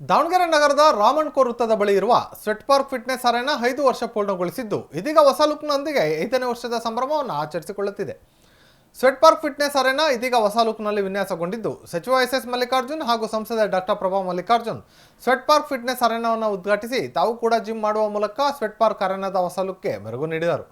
ದಾವಣಗೆರೆ ನಗರದ ರಾಮಣ್ಕೋ ವೃತ್ತದ ಬಳಿ ಇರುವ ಸ್ವೆಟ್ ಪಾರ್ಕ್ ಫಿಟ್ನೆಸ್ ಅರೆನ ಐದು ವರ್ಷ ಪೂರ್ಣಗೊಳಿಸಿದ್ದು, ಇದೀಗ ಹೊಸ ಲುಕ್ನೊಂದಿಗೆ ಐದನೇ ವರ್ಷದ ಸಂಭ್ರಮವನ್ನು ಆಚರಿಸಿಕೊಳ್ಳುತ್ತಿದೆ. ಸ್ವೆಟ್ ಪಾರ್ಕ್ ಫಿಟ್ನೆಸ್ ಅರೆನ ಇದೀಗ ಹೊಸ ಲುಕ್ನಲ್ಲಿ ವಿನ್ಯಾಸಗೊಂಡಿದ್ದು, ಸಚಿವ ಎಸ್ ಎಸ್ ಮಲ್ಲಿಕಾರ್ಜುನ್ ಹಾಗೂ ಸಂಸದ doctor Prabha Mallikarjun sweat park fitness ಅರೆನವನ್ನು ಉದ್ಘಾಟಿಸಿ ತಾವು ಕೂಡ ಜಿಮ್ ಮಾಡುವ ಮೂಲಕ ಸ್ವೆಟ್ ಪಾರ್ಕ್ ಅರೆನದ ಹೊಸ ಲುಕ್ಗೆ ಮೆರುಗು ನೀಡಿದರು.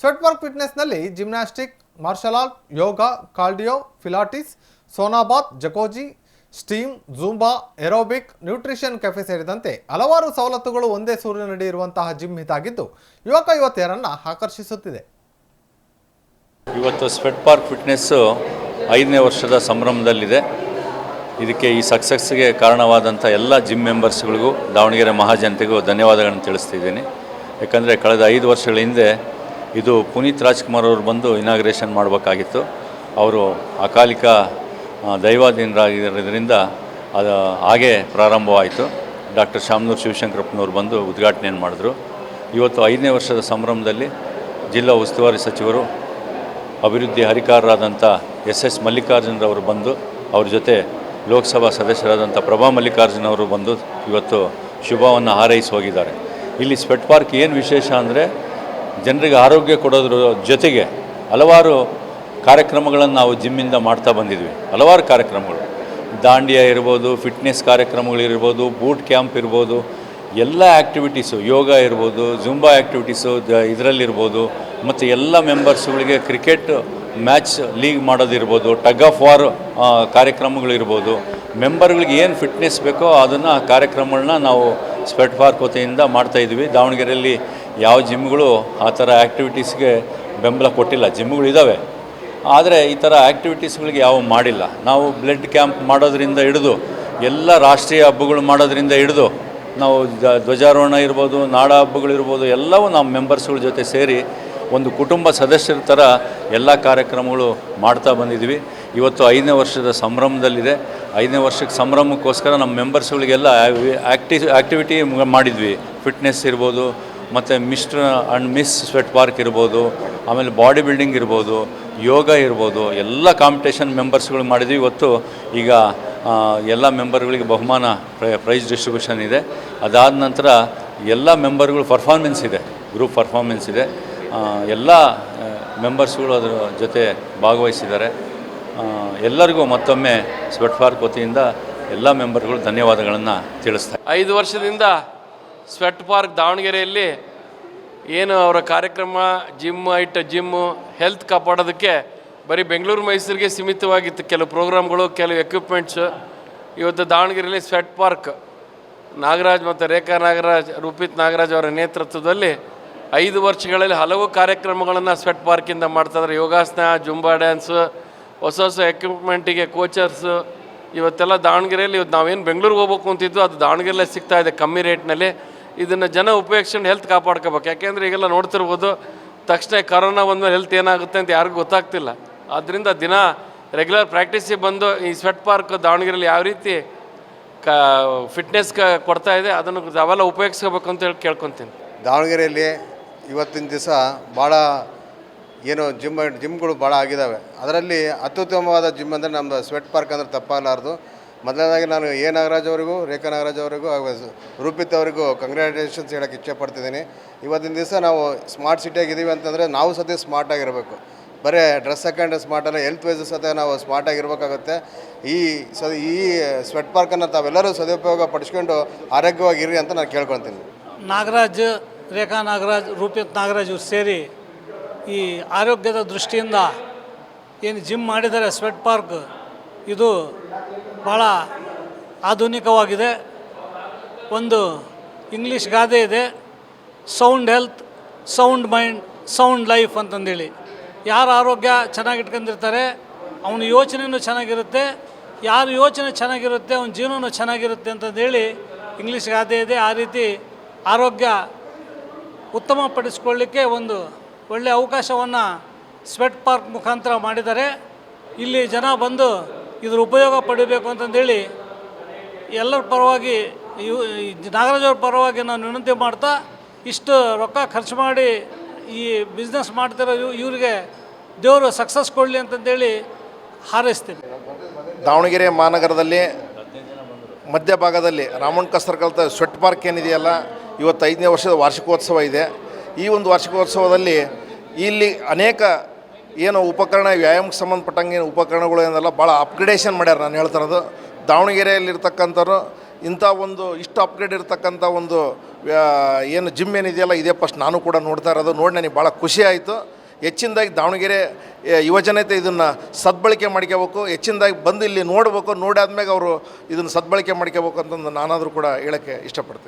Sweat park ಫಿಟ್ನೆಸ್ನಲ್ಲಿ gymnastic, martial art, yoga, cardio, pilates sauna bath jacuzzi steam, zumba aerobic nutrition cafe ಸೇರಿದಂತೆ ಹಲವಾರು ಸವಲತ್ತುಗಳು ಒಂದೇ ಸೂರಿನಡಿ ಇರುವಂತಹ ಜಿಮ್ ಇದಾಗಿದ್ದು ಯುವಕ ಯುವತಿಯರನ್ನು ಆಕರ್ಷಿಸುತ್ತಿದೆ. ಇವತ್ತು ಸ್ವೆಟ್ ಪಾರ್ಕ್ ಫಿಟ್ನೆಸ್ಸು ಐದನೇ ವರ್ಷದ ಸಂಭ್ರಮದಲ್ಲಿದೆ. ಇದಕ್ಕೆ ಈ ಸಕ್ಸಸ್ಗೆ ಕಾರಣವಾದಂಥ ಎಲ್ಲ ಜಿಮ್ ಮೆಂಬರ್ಸ್ಗಳಿಗೂ, ದಾವಣಗೆರೆ ಮಹಾಜನತೆಗೂ ಧನ್ಯವಾದಗಳನ್ನು ತಿಳಿಸ್ತಿದ್ದೀನಿ. ಯಾಕಂದರೆ ಕಳೆದ ಐದು ವರ್ಷಗಳ ಹಿಂದೆ ಇದು ಪುನೀತ್ ರಾಜ್ಕುಮಾರ್ ಅವರು ಬಂದು ಇನಾಗ್ರೇಷನ್ ಮಾಡಬೇಕಾಗಿತ್ತು. ಅವರು ಅಕಾಲಿಕ ದೈವಾಧೀನರಾಗಿರೋದ್ರಿಂದ ಅದು ಹಾಗೆ ಪ್ರಾರಂಭವಾಯಿತು. ಡಾಕ್ಟರ್ ಶಾಮನೂರು ಶಿವಶಂಕರಪ್ಪನವರು ಬಂದು ಉದ್ಘಾಟನೆಯನ್ನು ಮಾಡಿದ್ರು. ಇವತ್ತು ಐದನೇ ವರ್ಷದ ಸಂಭ್ರಮದಲ್ಲಿ ಜಿಲ್ಲಾ ಉಸ್ತುವಾರಿ ಸಚಿವರು, ಅಭಿವೃದ್ಧಿ ಹರಿಕಾರರಾದಂಥ ಎಸ್ ಎಸ್ ಮಲ್ಲಿಕಾರ್ಜುನರವರು ಬಂದು, ಅವ್ರ ಜೊತೆ ಲೋಕಸಭಾ ಸದಸ್ಯರಾದಂಥ ಪ್ರಭಾ ಮಲ್ಲಿಕಾರ್ಜುನವರು ಬಂದು ಇವತ್ತು ಶುಭವನ್ನು ಹಾರೈಸಿ ಹೋಗಿದ್ದಾರೆ. ಇಲ್ಲಿ ಸ್ವೆಟ್ ಪಾರ್ಕ್ ಏನು ವಿಶೇಷ ಅಂದರೆ, ಜನರಿಗೆ ಆರೋಗ್ಯ ಕೊಡೋದ್ರ ಜೊತೆಗೆ ಹಲವಾರು ಕಾರ್ಯಕ್ರಮಗಳನ್ನು ನಾವು ಜಿಮ್ಮಿಂದ ಮಾಡ್ತಾ ಬಂದಿದ್ವಿ. ಹಲವಾರು ಕಾರ್ಯಕ್ರಮಗಳು. ದಾಂಡಿಯಾ ಇರ್ಬೋದು ಫಿಟ್ನೆಸ್ ಕಾರ್ಯಕ್ರಮಗಳಿರ್ಬೋದು ಬೂಟ್ ಕ್ಯಾಂಪ್ ಇರ್ಬೋದು, ಎಲ್ಲ ಆ್ಯಕ್ಟಿವಿಟೀಸು ಯೋಗ ಇರ್ಬೋದು ಜುಂಬಾ ಆ್ಯಕ್ಟಿವಿಟೀಸು ಇದರಲ್ಲಿರ್ಬೋದು, ಮತ್ತು ಎಲ್ಲ ಮೆಂಬರ್ಸ್ಗಳಿಗೆ ಕ್ರಿಕೆಟ್ ಮ್ಯಾಚ್ ಲೀಗ್ ಮಾಡೋದಿರ್ಬೋದು ಟಗ್ ಆಫ್ ವಾರ್ ಕಾರ್ಯಕ್ರಮಗಳಿರ್ಬೋದು ಮೆಂಬರ್ಗಳಿಗೆ ಏನು ಫಿಟ್ನೆಸ್ ಬೇಕೋ ಅದನ್ನು ಕಾರ್ಯಕ್ರಮಗಳನ್ನ ನಾವು ಸ್ವೆಟ್ ಪಾರ್ಕ್ ವತಿಯಿಂದ ಮಾಡ್ತಾಯಿದ್ವಿ ದಾವಣಗೆರೆಯಲ್ಲಿ ಯಾವ ಜಿಮ್ಗಳು ಆ ಥರ ಆ್ಯಕ್ಟಿವಿಟೀಸ್ಗೆ ಬೆಂಬಲ ಕೊಟ್ಟಿಲ್ಲ. ಜಿಮ್ಗಳು ಇದ್ದಾವೆ ಆದರೆ ಈ ಥರ ಆ್ಯಕ್ಟಿವಿಟೀಸ್ಗಳಿಗೆ ಯಾವ ಮಾಡಿಲ್ಲ. ನಾವು ಬ್ಲಡ್ ಕ್ಯಾಂಪ್ ಮಾಡೋದರಿಂದ ಹಿಡಿದು, ಎಲ್ಲ ರಾಷ್ಟ್ರೀಯ ಹಬ್ಬಗಳು ಮಾಡೋದರಿಂದ ಹಿಡಿದು, ನಾವು ಧ್ವಜಾರೋಹಣ ಇರ್ಬೋದು, ನಾಡ ಹಬ್ಬಗಳಿರ್ಬೋದು ಎಲ್ಲವೂ ನಮ್ಮ ಮೆಂಬರ್ಸ್ಗಳ ಜೊತೆ ಸೇರಿ ಒಂದು ಕುಟುಂಬ ಸದಸ್ಯರ ಥರ ಎಲ್ಲ ಕಾರ್ಯಕ್ರಮಗಳು ಮಾಡ್ತಾ ಬಂದಿದ್ವಿ. ಇವತ್ತು ಐದನೇ ವರ್ಷದ ಸಂಭ್ರಮದಲ್ಲಿದೆ. ಐದನೇ ವರ್ಷಕ್ಕೆ ಸಂಭ್ರಮಕ್ಕೋಸ್ಕರ ನಮ್ಮ ಮೆಂಬರ್ಸ್ಗಳಿಗೆಲ್ಲ ಆ್ಯಕ್ಟಿ ಆ್ಯಕ್ಟಿವಿಟಿ ಮಾಡಿದ್ವಿ. ಫಿಟ್ನೆಸ್ ಇರ್ಬೋದು ಮತ್ತು mister and miss sweat park ಇರ್ಬೋದು, ಆಮೇಲೆ ಬಾಡಿ ಬಿಲ್ಡಿಂಗ್ ಇರ್ಬೋದು, ಯೋಗ ಇರ್ಬೋದು, ಎಲ್ಲ ಕಾಂಪಿಟೇಷನ್ ಮೆಂಬರ್ಸ್ಗಳು ಮಾಡಿದ್ವಿ. ಇವತ್ತು ಈಗ ಎಲ್ಲ ಮೆಂಬರ್ಗಳಿಗೆ ಬಹುಮಾನ ಪ್ರೈ- ಪ್ರೈಸ್ ಡಿಸ್ಟ್ರಿಬ್ಯೂಷನ್ ಇದೆ. ಅದಾದ ನಂತರ ಎಲ್ಲ ಮೆಂಬರ್ಗಳು ಪರ್ಫಾರ್ಮೆನ್ಸ್ ಇದೆ, ಗ್ರೂಪ್ ಪರ್ಫಾರ್ಮೆನ್ಸ್ ಇದೆ. ಎಲ್ಲ ಮೆಂಬರ್ಸ್ಗಳು ಅದರ ಜೊತೆ ಭಾಗವಹಿಸಿದ್ದಾರೆ. ಎಲ್ಲರಿಗೂ ಮತ್ತೊಮ್ಮೆ ಸ್ವೆಟ್ ಪಾರ್ಕ್ ವತಿಯಿಂದ ಎಲ್ಲ ಮೆಂಬರ್ಗಳು ಧನ್ಯವಾದಗಳನ್ನು ತಿಳಿಸ್ತಾರೆ ಐದು ವರ್ಷದಿಂದ ಸ್ವೆಟ್ ಪಾರ್ಕ್ ದಾವಣಗೆರೆಯಲ್ಲಿ ಏನು ಅವರ ಕಾರ್ಯಕ್ರಮ ಜಿಮ್ ಐಟ ಜಿಮ್ಮು ಹೆಲ್ತ್ ಕಾಪಾಡೋದಕ್ಕೆ ಬರೀ ಬೆಂಗಳೂರು, ಮೈಸೂರಿಗೆ ಸೀಮಿತವಾಗಿತ್ತು. ಕೆಲವು ಪ್ರೋಗ್ರಾಮ್ಗಳು ಕೆಲವು ಎಕ್ವಿಪ್ಮೆಂಟ್ಸು ಇವತ್ತು ದಾವಣಗೆರೆಯಲ್ಲಿ ಸ್ವೆಟ್ ಪಾರ್ಕ್ ನಾಗರಾಜ್ ಮತ್ತು ರೇಖಾ ನಾಗರಾಜ್, ರೂಪಿತ್ ನಾಗರಾಜ್ ಅವರ ನೇತೃತ್ವದಲ್ಲಿ ಐದು ವರ್ಷಗಳಲ್ಲಿ ಹಲವು ಕಾರ್ಯಕ್ರಮಗಳನ್ನು ಸ್ವೆಟ್ ಪಾರ್ಕಿಂದ ಮಾಡ್ತಾಯಿದ್ದಾರೆ ಯೋಗಾಸನ, ಜುಂಬಾ ಡ್ಯಾನ್ಸು, ಹೊಸ ಹೊಸ ಎಕ್ವಿಪ್ಮೆಂಟಿಗೆ ಕೋಚರ್ಸು ಇವತ್ತೆಲ್ಲ ದಾವಣಗೆರೆಯಲ್ಲಿ ಇವತ್ತು ನಾವೇನು ಬೆಂಗಳೂರಿಗೆ ಹೋಗ್ಬೇಕು ಅಂತಿದ್ದು ಅದು ದಾವಣಗೆರೆಲ್ಲೇ ಸಿಗ್ತಾ ಇದೆ ಕಮ್ಮಿ ರೇಟ್ನಲ್ಲಿ ಇದನ್ನು ಜನ ಉಪಯೋಗಿಸ್ಕೊಂಡು ಹೆಲ್ತ್ ಕಾಪಾಡ್ಕೋಬೇಕು. ಯಾಕೆಂದರೆ ಈಗೆಲ್ಲ ನೋಡ್ತಿರ್ಬೋದು, ತಕ್ಷಣ ಕರೋನಾ ಬಂದಮೇಲೆ ಹೆಲ್ತ್ ಏನಾಗುತ್ತೆ ಅಂತ ಯಾರಿಗೂ ಗೊತ್ತಾಗ್ತಿಲ್ಲ. ಆದ್ದರಿಂದ ದಿನ ರೆಗ್ಯುಲರ್ ಪ್ರಾಕ್ಟೀಸಿಗೆ ಬಂದು ಈ ಸ್ವೆಟ್ ಪಾರ್ಕ್ ದಾವಣಗೆರೆಯಲ್ಲಿ ಯಾವ ರೀತಿ ಕ ಫಿಟ್ನೆಸ್ ಕ ಕೊಡ್ತಾ ಇದೆ, ಅದನ್ನು ಅವೆಲ್ಲ ಉಪಯೋಗಿಸ್ಕೋಬೇಕು ಅಂತ ಹೇಳಿ ಕೇಳ್ಕೊತೀನಿ. ದಾವಣಗೆರೆಯಲ್ಲಿ ಇವತ್ತಿನ ದಿವಸ ಭಾಳ ಏನು ಜಿಮ್ ಜಿಮ್ಗಳು ಭಾಳ ಆಗಿದ್ದಾವೆ ಅದರಲ್ಲಿ ಅತ್ಯುತ್ತಮವಾದ ಜಿಮ್ ಅಂದರೆ ನಮ್ಮದು ಸ್ವೆಟ್ ಪಾರ್ಕ್ ಅಂದರೆ ತಪ್ಪಾಗಲಾರ್ದು. ಮೊದಲನೇದಾಗಿ ನಾನು ಎ ನಾಗರಾಜ್ ಅವರಿಗೂ, ರೇಖಾ ನಾಗರಾಜ್ ಅವರಿಗೂ ಹಾಗೂ ರೂಪಿತ್ ಅವರಿಗೂ ಕಂಗ್ರ್ಯಾಚುಲೇಷನ್ಸ್ ಹೇಳೋಕ್ಕೆ ಇಚ್ಛೆಪಡ್ತಿದ್ದೀನಿ. ಇವತ್ತಿನ ದಿವಸ ನಾವು ಸ್ಮಾರ್ಟ್ ಸಿಟಿಯಾಗಿದ್ದೀವಿ ಅಂತಂದರೆ ನಾವು ಸದ್ಯ ಸ್ಮಾರ್ಟ್ ಆಗಿರಬೇಕು. ಬರೀ ಡ್ರೆಸ್ ಹಾಕೊಂಡ್ರೆ ಸ್ಮಾರ್ಟ್ ಅಲ್ಲ ಹೆಲ್ತ್ ವೈಸ್ ಸತ ನಾವು ಸ್ಮಾರ್ಟ್ ಆಗಿರಬೇಕಾಗುತ್ತೆ. ಈ ಸ ಈ ಸ್ವೆಟ್ ಪಾರ್ಕನ್ನು ತಾವೆಲ್ಲರೂ ಸದುಪಯೋಗ ಪಡಿಸ್ಕೊಂಡು ಆರೋಗ್ಯವಾಗಿರಿ ಅಂತ ನಾನು ಕೇಳ್ಕೊತೀನಿ ನಾಗರಾಜ್, ರೇಖಾ ನಾಗರಾಜ್, ರೂಪಿತ್ ನಾಗರಾಜ್ ಇವ್ರು ಸೇರಿ ಈ ಆರೋಗ್ಯದ ದೃಷ್ಟಿಯಿಂದ ಏನು ಜಿಮ್ ಮಾಡಿದರೆ ಸ್ವೆಟ್ ಪಾರ್ಕ್ ಇದು ಭಾಳ ಆಧುನಿಕವಾಗಿದೆ. ಒಂದು ಇಂಗ್ಲೀಷ್ ಗಾದೆ ಇದೆ. Sound health sound mind sound life ಅಂತಂದೇಳಿ. ಯಾರು ಆರೋಗ್ಯ ಚೆನ್ನಾಗಿಟ್ಕೊಂಡಿರ್ತಾರೆ ಅವನ ಯೋಚನೆಯೂ ಚೆನ್ನಾಗಿರುತ್ತೆ. ಯಾರ ಯೋಚನೆ ಚೆನ್ನಾಗಿರುತ್ತೆ, ಅವನ ಜೀವನವೂ ಚೆನ್ನಾಗಿರುತ್ತೆ ಅಂತಂದೇಳಿ ಇಂಗ್ಲೀಷ್ ಗಾದೆ ಇದೆ. ಆ ರೀತಿ ಆರೋಗ್ಯ ಉತ್ತಮಪಡಿಸ್ಕೊಳ್ಳಿಕ್ಕೆ ಒಂದು ಒಳ್ಳೆಯ ಅವಕಾಶವನ್ನು ಸ್ವೆಟ್ ಪಾರ್ಕ್ ಮುಖಾಂತರ ಮಾಡಿದ್ದಾರೆ. ಇಲ್ಲಿ ಜನ ಬಂದು ಇದ್ರ ಉಪಯೋಗ ಪಡಿಬೇಕು ಅಂತಂದೇಳಿ ಎಲ್ಲರ ಪರವಾಗಿ ಇವು, ಈ ನಾಗರಾಜ್ ಅವ್ರ ಪರವಾಗಿ ನಾನು ವಿನಂತಿ ಮಾಡ್ತಾ ಇಷ್ಟು ರೊಕ್ಕ ಖರ್ಚು ಮಾಡಿ ಈ ಬಿಸ್ನೆಸ್ ಮಾಡ್ತಿರೋ ಇವ್, ಇವರಿಗೆ ದೇವರು ಸಕ್ಸಸ್ ಕೊಡಲಿ ಅಂತಂದೇಳಿ ಹಾರೈಸ್ತೀನಿ. ದಾವಣಗೆರೆ ಮಹಾನಗರದಲ್ಲಿ ಮಧ್ಯಭಾಗದಲ್ಲಿ ರಾಮಣ್ಣ ಕಸ್ತರ್ಕಲ್ತ ಸ್ವೆಟ್ ಪಾರ್ಕ್ ಏನಿದೆಯಲ್ಲ ಇವತ್ತು ಐದನೇ ವರ್ಷದ ವಾರ್ಷಿಕೋತ್ಸವ ಇದೆ. ಈ ಒಂದು ವಾರ್ಷಿಕೋತ್ಸವದಲ್ಲಿ ಇಲ್ಲಿ ಅನೇಕ ಏನು ಉಪಕರಣ, ವ್ಯಾಯಾಮಕ್ಕೆ ಸಂಬಂಧಪಟ್ಟಂಗೆ ಏನು ಉಪಕರಣಗಳು ಏನಲ್ಲ ಭಾಳ ಅಪ್ಗ್ರೇಡೇಷನ್ ಮಾಡ್ಯಾರ ನಾನು ಹೇಳ್ತಿರೋದು ದಾವಣಗೆರೆಯಲ್ಲಿರ್ತಕ್ಕಂಥವ್ರು ಇಂಥ ಒಂದು ಇಷ್ಟು ಅಪ್ಗ್ರೇಡ್ ಇರ್ತಕ್ಕಂಥ ಒಂದು ಏನು ಜಿಮ್ ಏನಿದೆಯಲ್ಲ, ಇದೇ ಫಸ್ಟ್ ನಾನು ಕೂಡ ನೋಡ್ತಾ ಇರೋದು. ನೋಡಿ ನನಗೆ ಭಾಳ ಖುಷಿ ಆಯಿತು. ಹೆಚ್ಚಿನದಾಗಿ ದಾವಣಗೆರೆ ಯುವಜನತೆ ಇದನ್ನು ಸದ್ಬಳಕೆ ಮಾಡ್ಕೋಬೇಕು ಹೆಚ್ಚಿನದಾಗಿ ಬಂದು ಇಲ್ಲಿ ನೋಡಬೇಕು. ನೋಡಾದ್ಮೇಲೆ ಅವರು ಇದನ್ನು ಸದ್ಬಳಕೆ ಮಾಡ್ಕೋಬೇಕು ಅಂತಂದು ನಾನಾದರೂ ಕೂಡ ಹೇಳೋಕ್ಕೆ ಇಷ್ಟಪಡ್ತೀನಿ.